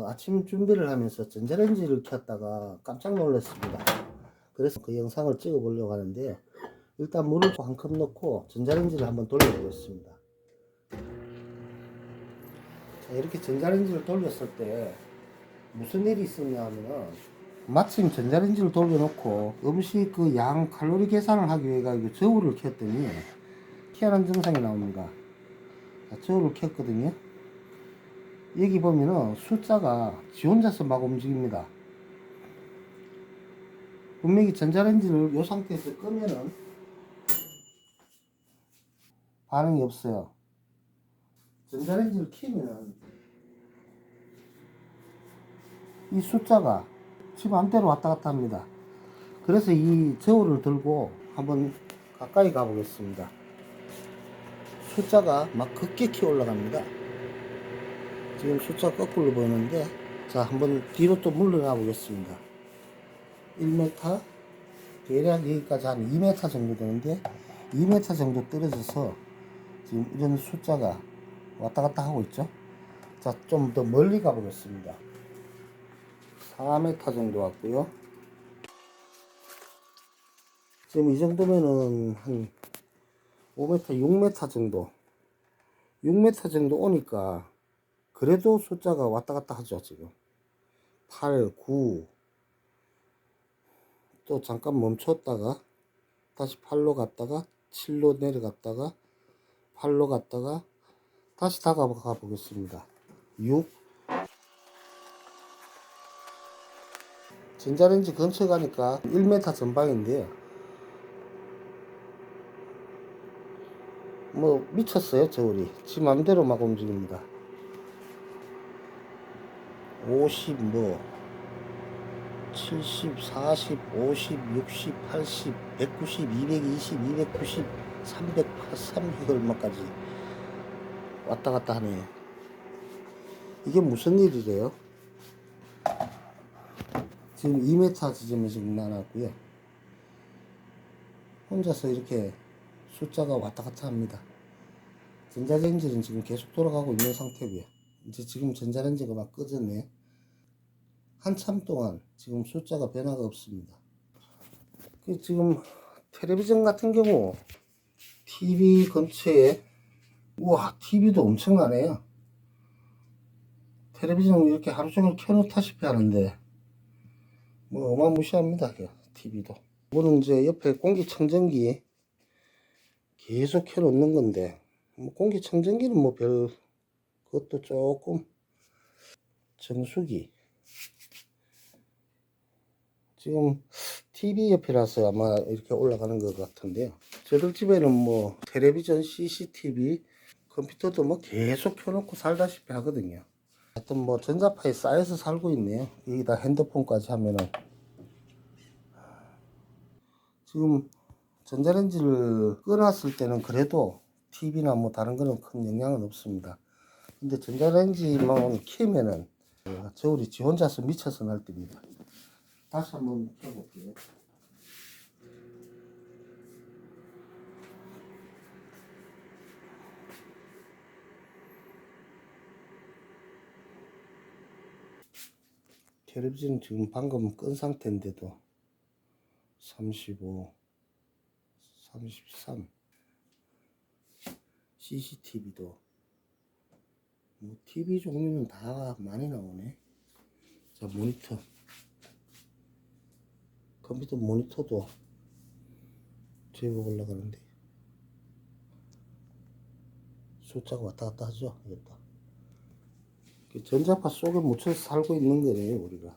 그 아침 준비를 하면서 전자레인지를 켰다가 깜짝 놀랐습니다. 그래서 그 영상을 찍어 보려고 하는데요. 일단 물을 한 컵 넣고 전자레인지를 한번 돌려보겠습니다. 자, 이렇게 전자레인지를 돌렸을 때 무슨 일이 있었냐 하면은 마침 전자레인지를 돌려놓고 음식 그 양 칼로리 계산을 하기 위해 가지고 저울을 켰더니 희한한 증상이 나옵니다. 자, 저울을 켰거든요. 여기 보면은 숫자가 지 혼자서 막 움직입니다. 분명히 전자레인지를 이 상태에서 끄면은 반응이 없어요. 전자레인지를 키면은 이 숫자가 지 맘대로 왔다 갔다 합니다. 그래서 이 저울을 들고 한번 가까이 가보겠습니다. 숫자가 막 급격히 올라갑니다. 지금 숫자 거꾸로 보이는데 자 한번 뒤로 또 물러나 보겠습니다. 1m 대략 여기까지 한 2m 정도 되는데 2m 정도 떨어져서 지금 이런 숫자가 왔다 갔다 하고 있죠? 자 좀 더 멀리 가 보겠습니다. 4m 정도 왔고요. 지금 이 정도면은 한 5m 6m 정도 6m 정도 오니까 그래도 숫자가 왔다 갔다 하죠, 지금. 8, 9. 또 잠깐 멈췄다가, 다시 8로 갔다가, 7로 내려갔다가, 8로 갔다가, 다시 다가가 보겠습니다. 6. 전자레인지 근처 가니까 1m 전방인데요. 뭐, 미쳤어요, 저울이. 지 맘대로 막 움직입니다. 50, 뭐, 70, 40, 50, 60, 80, 190, 220, 290, 300, 300 얼마까지 왔다 갔다 하네요. 이게 무슨 일이래요? 지금 2m 지점에 지금 나왔고요. 혼자서 이렇게 숫자가 왔다 갔다 합니다. 전자레인지는 지금 계속 돌아가고 있는 상태고요. 이제 지금 전자레인지가 막 꺼졌네요. 한참 동안 지금 숫자가 변화가 없습니다. 그 지금 텔레비전 같은 경우 TV 근처에 우와 TV도 엄청나네요. 텔레비전을 이렇게 하루 종일 켜놓다시피 하는데 뭐 어마무시합니다. 그 TV도. 이거는 이제 옆에 공기청정기 계속 켜놓는 건데 뭐 공기청정기는 뭐별 그것도 조금 정수기 지금 TV 옆이라서 아마 이렇게 올라가는 것 같은데요. 저들 집에는 뭐 텔레비전, CCTV, 컴퓨터도 뭐 계속 켜놓고 살다시피 하거든요. 하여튼 뭐 전자파에 쌓여서 살고 있네요. 여기다 핸드폰까지 하면은 지금 전자레인지를 꺼놨을 때는 그래도 TV나 뭐 다른 거는 큰 영향은 없습니다. 근데 전자레인지만 켜면은 저울이 지 혼자서 미쳐서 날때입니다. 다시 한번 켜볼게요. 텔레비전 지금 방금 끈 상태인데도 35, 33, CCTV도 뭐 TV 종류는 다 많이 나오네. 자 모니터. 컴퓨터 모니터도 제법 올라가는데 숫자가 왔다 갔다 하죠 이것도 그 전자파 속에 묻혀서 살고 있는 거네요 우리가